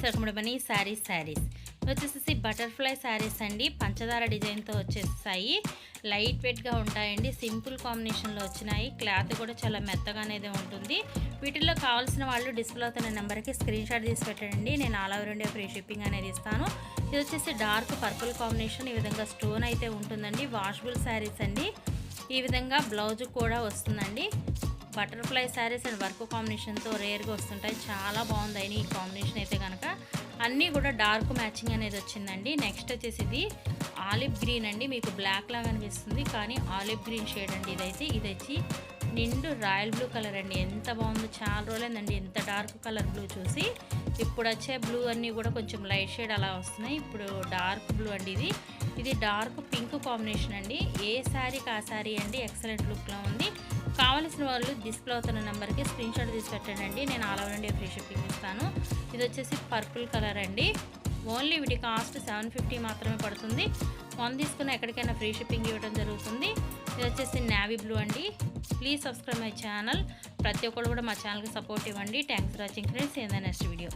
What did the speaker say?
మణి శారీస్ శారీస్. వచ్చేసి బటర్ఫ్లై శారీస్ అండి. పంచదార డిజైన్తో వచ్చేసాయి లైట్ వెయిట్గా ఉంటాయండి. సింపుల్ కాంబినేషన్లో వచ్చినాయి. క్లాత్ కూడా చాలా మెత్తగా అనేది ఉంటుంది. వీటిల్లో కావాల్సిన వాళ్ళు డిస్ప్లే అవుతున్న నెంబర్కి స్క్రీన్ షాట్ తీసి పెట్టండి. నేను all over India free shipping అనేది ఇస్తాను. ఇది వచ్చేసి డార్క్ పర్పుల్ కాంబినేషన్. ఈ విధంగా స్టోన్ అయితే ఉంటుందండి. వాషబుల్ శారీస్ అండి. ఈ విధంగా బ్లౌజ్ కూడా వస్తుందండి. బటర్ఫ్లై శారీస్ అండ్ వర్క్ కాంబినేషన్తో రేర్గా వస్తుంటాయి. చాలా బాగుంది ఈ కాంబినేషన్ అయితే కనుక అన్నీ కూడా డార్క్ మ్యాచింగ్ అనేది వచ్చిందండి. నెక్స్ట్ వచ్చేసి ఇది ఆలివ్ గ్రీన్ అండి. మీకు బ్లాక్ లాగా అనిపిస్తుంది కానీ ఆలివ్ గ్రీన్ షేడ్ అండి ఇదైతే. ఇది వచ్చి నిండు రాయల్ బ్లూ కలర్ అండి. ఎంత బాగుందో చాలా రోజులైందండి. ఎంత డార్క్ కలర్ బ్లూ చూసి. ఇప్పుడు వచ్చే బ్లూ అన్నీ కూడా కొంచెం లైట్ షేడ్ అలా వస్తున్నాయి. ఇప్పుడు డార్క్ బ్లూ అండి ఇది. ఇది డార్క్ పింక్ కాంబినేషన్ అండి. ఏ శారీకి ఆ శారీ అండి? ఎక్సలెంట్ లుక్లో ఉంది. కావలసిన వాళ్ళు డిస్ప్లే అవుతున్న నెంబర్కి స్క్రీన్ షాట్ తీసి పెట్టండి. నేను all over India free shipping ఇస్తాను. ఇది వచ్చేసి పర్పుల్ కలర్ అండి. ఓన్లీ వీటి కాస్ట్ సెవెన్ ఫిఫ్టీ మాత్రమే పడుతుంది. వన్ తీసుకున్న ఎక్కడికైనా ఫ్రీ షిప్పింగ్ ఇవ్వడం జరుగుతుంది. ఇది వచ్చేసి నావీ బ్లూ అండి. ప్లీజ్ సబ్స్క్రైబ్ మై ఛానల్ ప్రతి ఒక్కరు కూడా మా ఛానల్కి సపోర్ట్ ఇవ్వండి. Thanks for watching friends in the next video